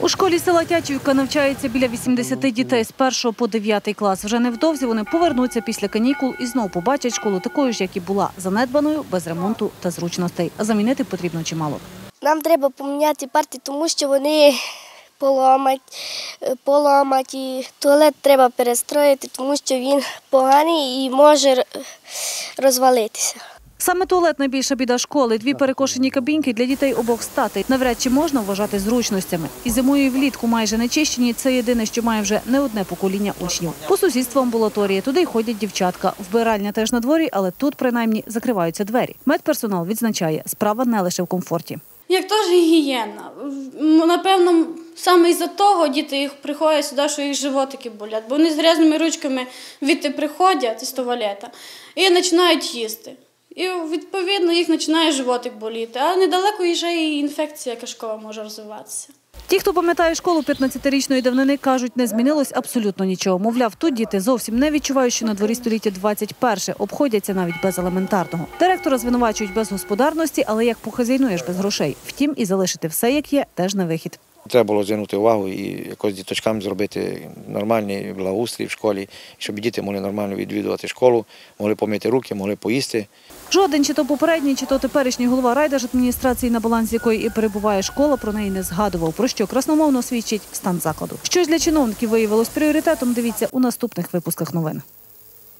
У школі села Тячівка навчається біля 80 дітей з 1 по 9 клас. Вже невдовзі вони повернуться після канікул і знову побачать школу такою ж, як і була, занедбаною, без ремонту та зручностей. Замінити потрібно чимало. Нам треба поміняти парти, тому що вони поламать, е. Туалет треба перестроїти, тому що він поганий і може розвалитися. Саме туалет найбільша біда школи. Дві перекошені кабінки для дітей обох статей. Навряд чи можна вважати зручностями. І зимою і влітку майже не чищені. Це єдине, що має вже не одне покоління учнів. По сусідству амбулаторії. Туди й ходять дівчатка. Вбиральня теж на дворі, але тут принаймні закриваються двері. Медперсонал відзначає, справа не лише в комфорті. Як теж гігієна. Напевно, саме із-за того діти їх приходять сюди, що їх животики болять, бо вони з грязними ручками відти приходять із туалета і починають їсти. І відповідно їх починає животик боліти. А недалеко вже і інфекція кишкова може розвиватися. Ті, хто пам'ятає школу 15-річної давнини, кажуть, не змінилось абсолютно нічого. Мовляв, тут діти зовсім не відчувають, що на дворі століття 21 обходяться навіть без елементарного. Директора звинувачують без господарності, але як похазяйнуєш без грошей. Втім, і залишити все, як є, теж не вихід. Треба було звернути увагу і якось діточкам зробити нормальний благоустрій в школі, щоб діти могли нормально відвідувати школу, могли помити руки, могли поїсти. Жоден чи то попередній, чи то теперішній голова райдержадміністрації, на балансі якої і перебуває школа, про неї не згадував. Про що красномовно свідчить стан закладу. Щось для чиновників виявилось пріоритетом. Дивіться у наступних випусках новин.